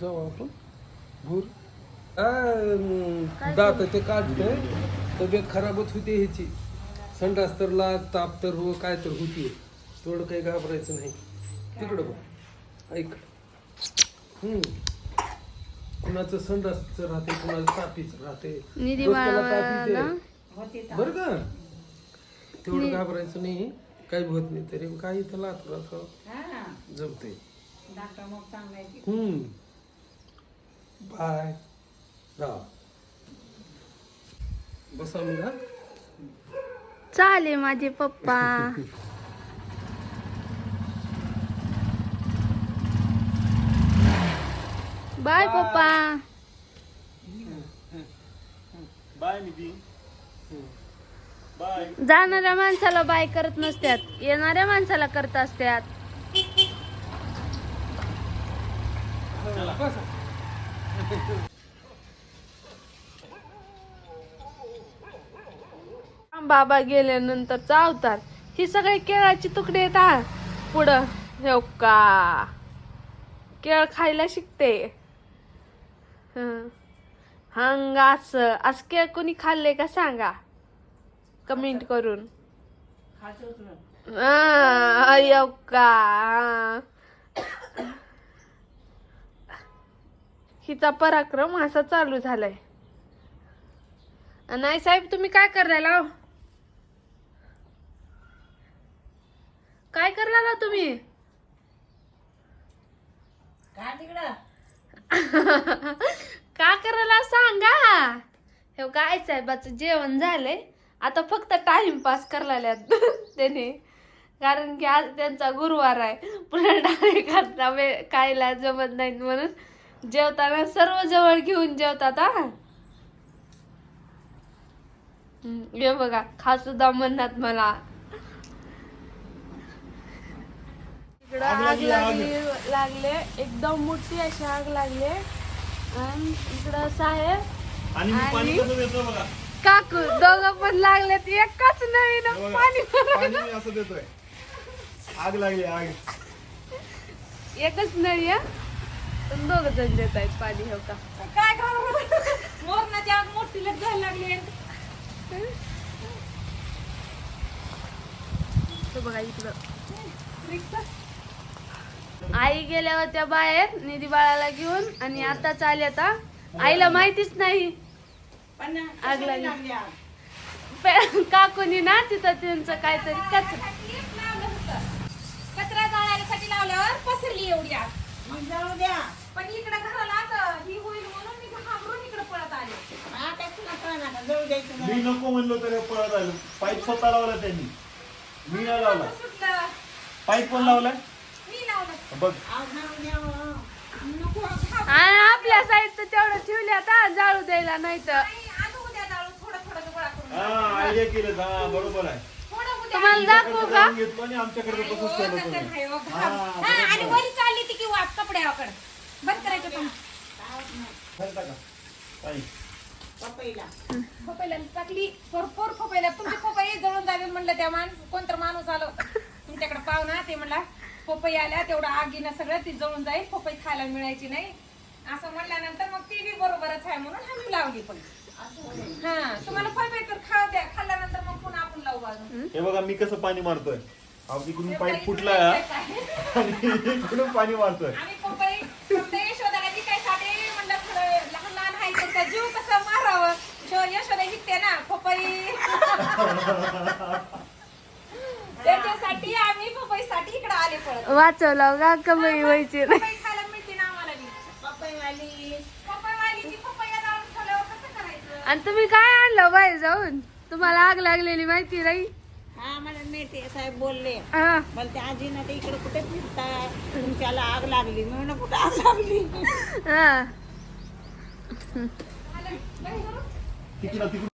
जाऊ आपण. भूर. आ, दात ते तब्येत खराबच होते ह्याची. संडास तर लाग ताप तर हो काय तर होती. थोडं काही घाबरायचं नाही. तिकडं बघ. ऐक. हम्म. कुणाचं संडास राहते कुणाचं तापीच राहते. निधी डोक्याला ताप बाळाला येते. बरं का? तेवढं घाबरायचं नाही. काही होत नाही तरी. काही त्याला राहत जमते हम्म. बाय. राव बसा चाले माझे पप्पा. बाय पप्पा. बाय निधी. बाय. जाणाऱ्या माणसाला बाय करत नसत्यात. येणाऱ्या माणसाला करत असत्यात. बसा. बाबा गेल्यानंतर चावतात. ही सगळी केळाची तुकडे आहेत हा. पुढं हे का केळ खायला शिकते. हं. हंग असं. असं केळ कोणी खाल्ले का सांगा? कमेंट करून. हा, का हिचा पराक्रम असा चालू झालाय. नाही साहेब तुम्ही काय करायला काय करायला तुम्ही? का करायला सांगा? हे काय साहेबाचं जेवण झालंय? आता फक्त टाइमपास करायला त्याने. कारण की आज त्यांचा गुरुवार आहे. पुन्हा डायरेक्ट खायला जमत नाही म्हणून. जेवताना सर्व जवळ घेऊन जेवतात हा? हे बघा खा सुद्धा म्हणतात मला. इकडं आग लागली लागले एकदम मोठी अशी आग लागले. आणि इकडं साहेब आणि काकू दोघं पण लागलेत. एकाच नवीन हे बघा, पाणी असं देतोय. आग लागली आग. एकच नळी दोघ जण देत आहेत पाणी हो का? काय मोरणाची आग मोठी लग जायला लागली. तो बघा इकडं. आई गेल्या होत्या बाहेर निधी बाळाला घेऊन आणि आता चालले आता आईला माहितीच नाही. पण आग लागली. काकूनी ना तिथं त्यांचं काहीतरी कचरा. कचरा जाळण्यासाठी लावल्यावर पसरली एवढी आग. मग जाऊ द्या. पण इकडे घराला असं ही होईल म्हणून मी घाबरून इकडे पळत आले. मी नको म्हणलो तरी पळत आलो. पाईप स्वतः लावला त्यांनी. मी नाही लावला. सुटलं. पाईप पण लावलाय मी लावलं. बघ. नको. आणि आपल्या साईडचं तेवढं ठेवले आता जाळू द्यायला नाही तर नाही, आता उद्या जाळू. थोडं थोडं गोळा करून हा आयडिया केलं. हा बरोबर आहे. तुम्हाला दाखवू का? जाऊन आणि आमच्याकडे तसंच केलं तुम्ही आणि वरी चालली ती की वाट कपड्याकडे बंद करायचं पण घालता का? ताई. खोपायला टाकली. भरपूर खोपायला तुमची खोपाई जळून जावे म्हणलं त्या माणूस कोणतर माणूस आलो. तुमच्याकडे पाहुणा ते म्हणला खोपाई आल्या तेवढं आगीनं सगळं ती जळून जाईल. खोपाई खायला मिळायची नाही. असं म्हणल्यानंतर मग ती बी बरोबरच आहे म्हणून आम्ही लावली पण. हा तुम्हाला खोपाई तर खाऊ द्या. खाल्ल्यानंतर हे बघा मी कसं पाणी मारतोय. इकडून पाईप फुटलाय हा. आणि इकडून पाणी मारतोय. वाचवलं का? कमाई व्हायची आणि तुम्ही काय आणलं बाहेर जाऊन? तुम्हाला आग लागलेली माहिती नाही हा मला नेते साहेब बोलले. हा. मला त्या आजीनं ते इकडे कुठे फिरताय? तुमच्याला आग लागली. मी म्हणलं कुठे आग लागली? हा. तिकडं तिकडून